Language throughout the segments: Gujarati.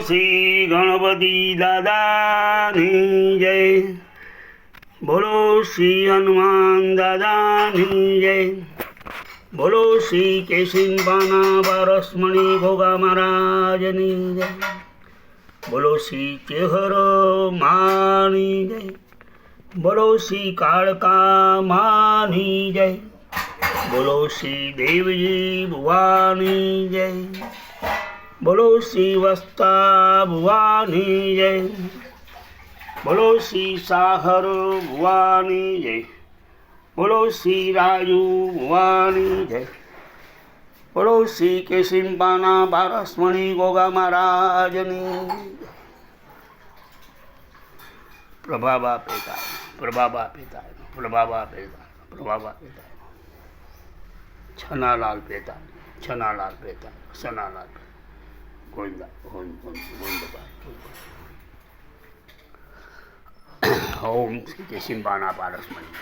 શ્રી ગણપતિ દાદાની જય. બોલો શ્રી હનુમાન દાદાની જય. બોલો શ્રી કેશિંબાના પારસમણી ભોગા મહારાજની જય. બોલો શ્રી ચેહર માની જય. બોલો શ્રી કાળકા માની જય. બોલો શ્રી દેવજી ભુવાની જય. બોલો શ્રી વસ્તા ભુવાની જય. બોલો શ્રી સાહર ભુવાની જય. બોલો શ્રી રાજુ ભુવાની જય. બોલો શ્રી કેશિંપાના પારસમણી ગોગા મહારાજની. પ્રભાબા પિતા પ્રભાબા પિતા પ્રભાબા પિતા પ્રભાબા પિતા છનાલાલ પેતા છનાલાલ પેતા છનાલાલ પિતા ગોવિંદા ગોવિંદ ગોવિંદ ઓમ શ્રી કેશિંબાના પારસમણી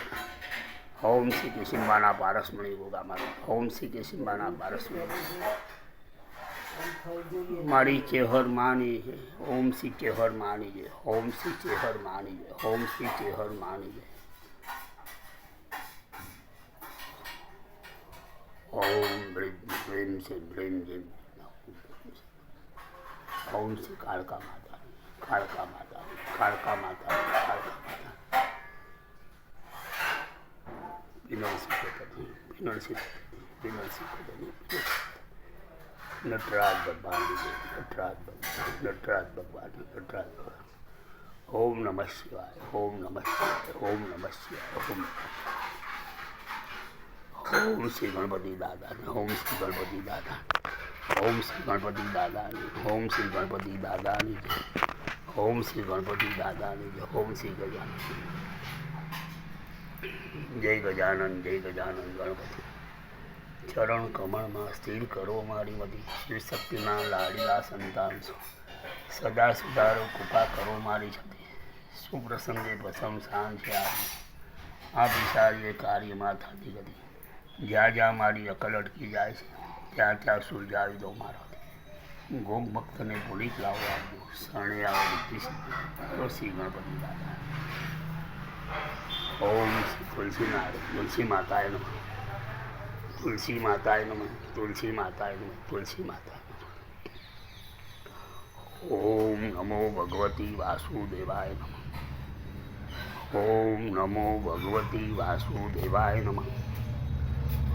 ઓમ શ્રી કેશિંબાના પારસમણી ગોગા મારો ઓમ શ્રી કેશિંબાના પારસમણી મારી ચેહર માની છે ઓમ શ્રી ચેહર માની છે ઓમ શ્રી ચેહર માની છે ઓમ શ્રી ચેહર માની છે ઓમ બ્રીમ બ્રીમ कौन सी कालका माता? कालका माता कालका माता कालका माता। तो तो तो नटराज भगवान नटराज भगवान नटराज भगवान नटराज भगवान। ओम नमः शिवाय, ओम नमः शिवाय, ओम नमः शिवाय, ओम ओम श्री गणपति दादा, ओम श्री गणपति दादा। ઓમ શ્રી ગણપતિ દાદાની ઓમ શ્રી ગણપતિ દાદાની. ઓમ શ્રી ગણપતિ દાદાની. ઓમ શ્રી ગજાનન જય ગજાનન જય ગજાનન ગણપતિ ચરણ કમળમાં સ્થિર કરો મારી મદી શ્રી શક્તિના લાડીલા સંતાન છો. સદા સુધારો કૃપા કરો મારી છતી. પ્રસંગે પ્રસંગ સાંજ છે આ આ એ કાર્યમાં થતી હતી. જ્યાં જ્યાં મારી અકલ અટકી જાય છે. ત્યાં ત્યાં સુલઝાવી દો મારાથી ગોમ ભક્તને ભૂલી જ લાવો આવજો શરણે આવો તો શ્રી ગણપતિ દાદા. ઓમ તુલસી તુલસી માતાએ નમઃ. તુલસી માતાએ નમઃ, તુલસી માતાએ નમઃ, તુલસી માતા ઓમ નમો ભગવતી વાસુદેવાય નમઃ. ઓમ નમો ભગવતી વાસુદેવાય નમઃ.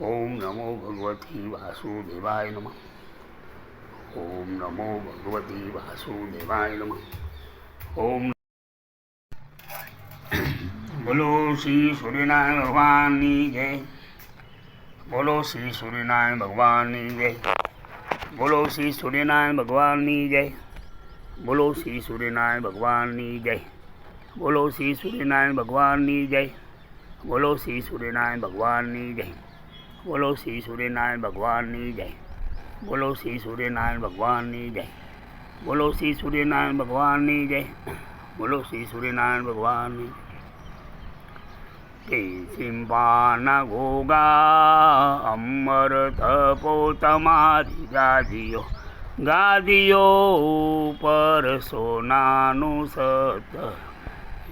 ઓમ નમો ભગવતી વાસુદેવાય નમ ઓમ નમો ભગવતી વાસુદેવાય નમ ઓમ બોલો શ્રી સૂર્યનારાયણ ભગવાનની જય બોલો શ્રી સૂર્યનારાયણ ભગવાનની જય બોલો શ્રી સૂર્યનારાયણ ભગવાનની જય બોલો શ્રી સૂર્યનારાયણ ભગવાનની જય બોલો શ્રી સૂર્યનારાયણ ભગવાનની જય બોલો શ્રી સૂર્યનારાયણ ભગવાનની જય બોલો શ્રી સૂર્યનારાયણ ભગવાનની જય. બોલો શ્રી સૂર્યનારાયણ ભગવાનની જય. બોલો શ્રી સૂર્યનારાયણ ભગવાનની જય. બોલો શ્રી સૂર્યનારાયણ ભગવાનની તે સિંબાના ગોગા અમર તપો તમારી ગાદીઓ. ગાદીઓ ઉપર સોનાનું સત.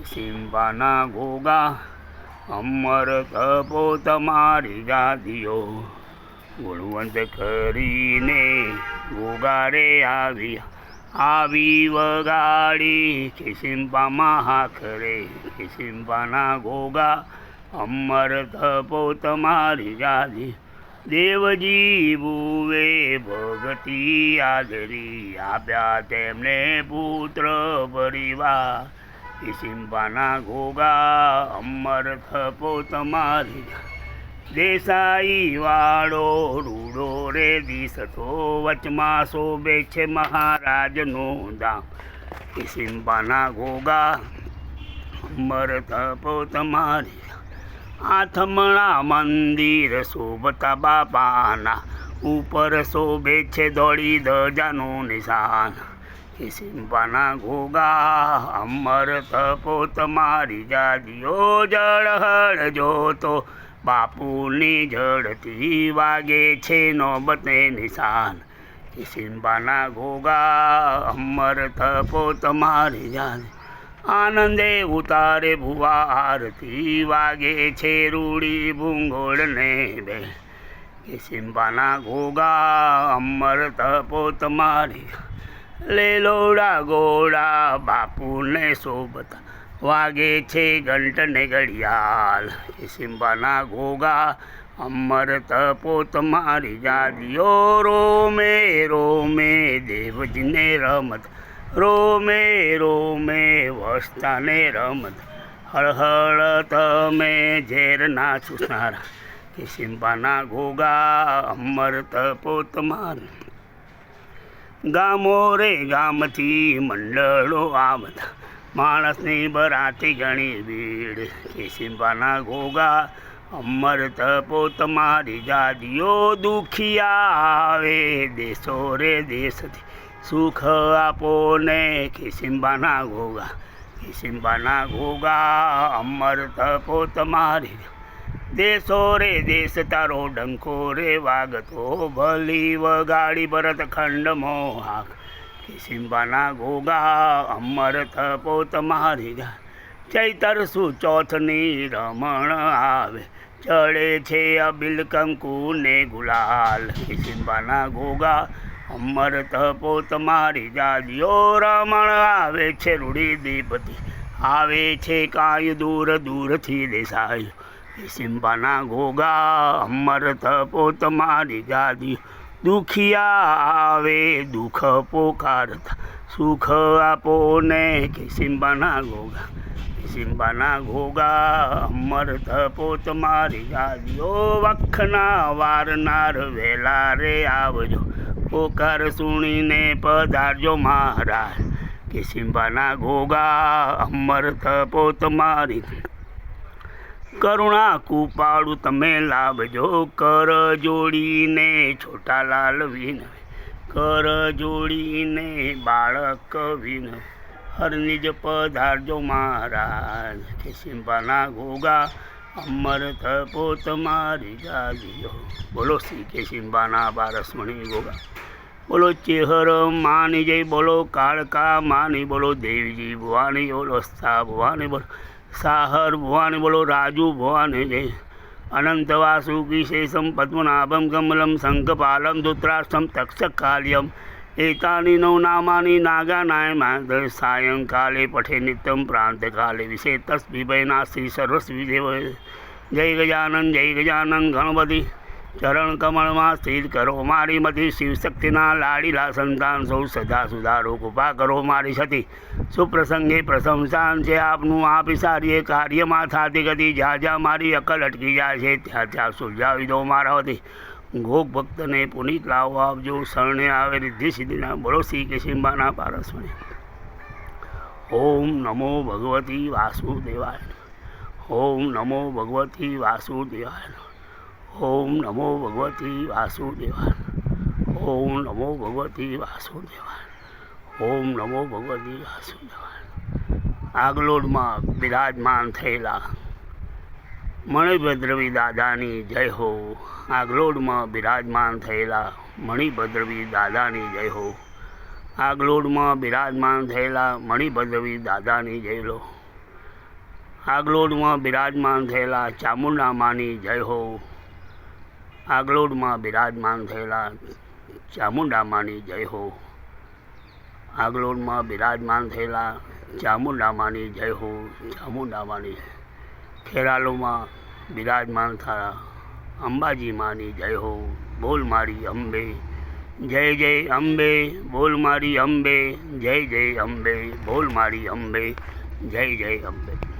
સિંપાના ગોગા અમર તપો તમારી ગાદીઓ. ગુણવંત કરીને ગોગારે આવી આવી વગાડી. કિસિમ્પામાં હાખરે કિસિમ્પાના ગોગા અમર તપો તમારી ગાદી, દેવજી ભૂવે ભગતી આદરી આપ્યા તેમને પુત્ર પરિવાર. કિસિમ્પાના ગોગા અમર થપો તમારી દેસાઈ વાળો રૂડો રે દિસતો વચમાં શોભે છે મહારાજનો દામ. સિંબાના ગોગા અમર થપો તમારી આથમણા મંદિર શોભતા બાપાના. ઉપર શોભે છે દોડી દજાનું નિશાન. કે ઘોગા અમર તપો તમારી જાદીઓ જળહળ જોતો. બાપુની જડતી વાગે છે નોબતે નિશાન. સિંબાના ગોગા અમર તપો તમારી જાદ આનંદે ઉતારે ભુવા આરતી વાગે છે રૂડી ભૂંગોળને બે. કે અમર અમર તપો તમારી લેલોડા ગોળા બાપુને શોભતા વાગે છે ઘંટને ઘડિયાળ. એ સિંબાના ઘોગા અમર તપોત મારી જાદીઓ રોમે રોમે દેવજીને રમત, રોમે રોમે વસ્તાને રમત. હળહળ તમે ઝેર ના ચૂસનારા કે સિંબાના ઘોગા અમર તપોત તમારી ગામો રે ગામથી મંડળો આવતા માણસની બરાતી ઘણી ભીડ. કે ઘોગા અમર તપો તમારી જાદીઓ દુખિયા આવે. દેશો રે દેશથી સુખ આપો ને. કે સિંબાના ગોગા કે સિંબાના ગોગા અમર તપો તમારી દેશો રે, દેશ તારો ડંકો રે, વાગતો ભલી વગાડી ભરત ખંડ મોહાક. કે સિંબાના ગોગા અમર થપો તમારી ચૈતર સુચોથની રમણ આવે, ચડે છે અબિલ કંકુ ને ગુલાલ. કે સિંબાના ગોગા અમર તપો તમારી જાદીઓ રમણ આવે છે રૂડી દીપતિ, આવે છે કાંઈ દૂર દૂરથી દેસાય સિંબાના ઘોગા અમર તપો તમારી ગાદી. દુખિયા આવે, દુઃખ પોકારતા સુખ આપો ને કે સિંબાના ઘોગા સિંબાના ઘોગા અમર તપો તમારી ગાદીઓ વખના વારનાર, વેલા રે આવજો. પોકાર સુણીને પધારજો મહારાજ. કે સિંબાના ઘોગા અમર તપો તમારી કરુણા કૃપાળુ તમે લાભજો કર જોડીને છોટાલાલ વિન કર જોડીને બાળક વિન હરનિજ પધારજો મહારાજ. કે સિંભાના ગોગા અમર થપો તમારી જાગીઓ બોલો શ્રી કે સિંભાના બારસમણી ગોગા બોલો ચેહર માની જય, બોલો કાળકા માની, બોલો દેવજી ભવાની, બોલો સ્થા ભવાની બોલો સાહર ભવાની બોલો, રાજુ ભવાની જય. અનંત વાસુકી શેષમ પદ્મનાભમ કમલમ શંખપાલમ ધૃતરાષ્ટ્રમ તક્ષકાલ્યમ. એતાની નવ નામાની નાગાનાય માધર સાયંકાલે પઠે નિત્યમ પ્રાંતકાલે વિશે તસ્બીભય શ્રી સર્વસ્વી દેવ જય ગજાનંદ જય ગજાનંદ ગણપતિ. ચરણ કમળમાં સ્થિર કરો, મારી મતી શિવશક્તિના લાડીલા સંતાન સૌ સદા સુધારો કૃપા કરો મારી સતી. સુપ્રસંગે પ્રશંસાન છે આપનું, આપી સારીએ કાર્યમાં થાતી ગતિ. જ્યાં જ્યાં મારી અકલ અટકી જાય છે, ત્યાં ત્યાં સુલઝાવી દો મારા વતી. ગોક ભક્તને પુનિત લાવો આપજો શરણે આવે રિદ્ધિ સિદ્ધિના, બોલો શ્રી કેશિંબાના પારસમણી ઓમ નમો ભગવતી વાસુદેવાય ઓમ નમો ભગવતી વાસુદેવાય ઓમ નમો ભગવતી વાસુદેવાન ઓમ નમો ભગવતી વાસુદેવાન ઓમ નમો ભગવતી વાસુદેવાન આગલોડમાં બિરાજમાન થયેલા મણિભદ્રવી દાદાની જય હો. આગલોડમાં બિરાજમાન થયેલા મણિભદ્રવી દાદાની જય હો. આગલોડમાં બિરાજમાન થયેલા મણિભદ્રવી દાદાની જય લો. આગલોડમાં બિરાજમાન થયેલા ચામુંડા માની જય હો. આગલોડમાં બિરાજમાન થયેલા ચામુંડામાની જય હો. આગલોડમાં બિરાજમાન થયેલા ચામુંડામાની જય હો. ચામુંડામાની ખેરાલોમાં બિરાજમાન થયા અંબાજી માની જય હો. બોલ મારી અંબે, જય જય અંબે, બોલ મારી અંબે, જય જય અંબે, બોલ મારી અંબે, જય જય અંબે.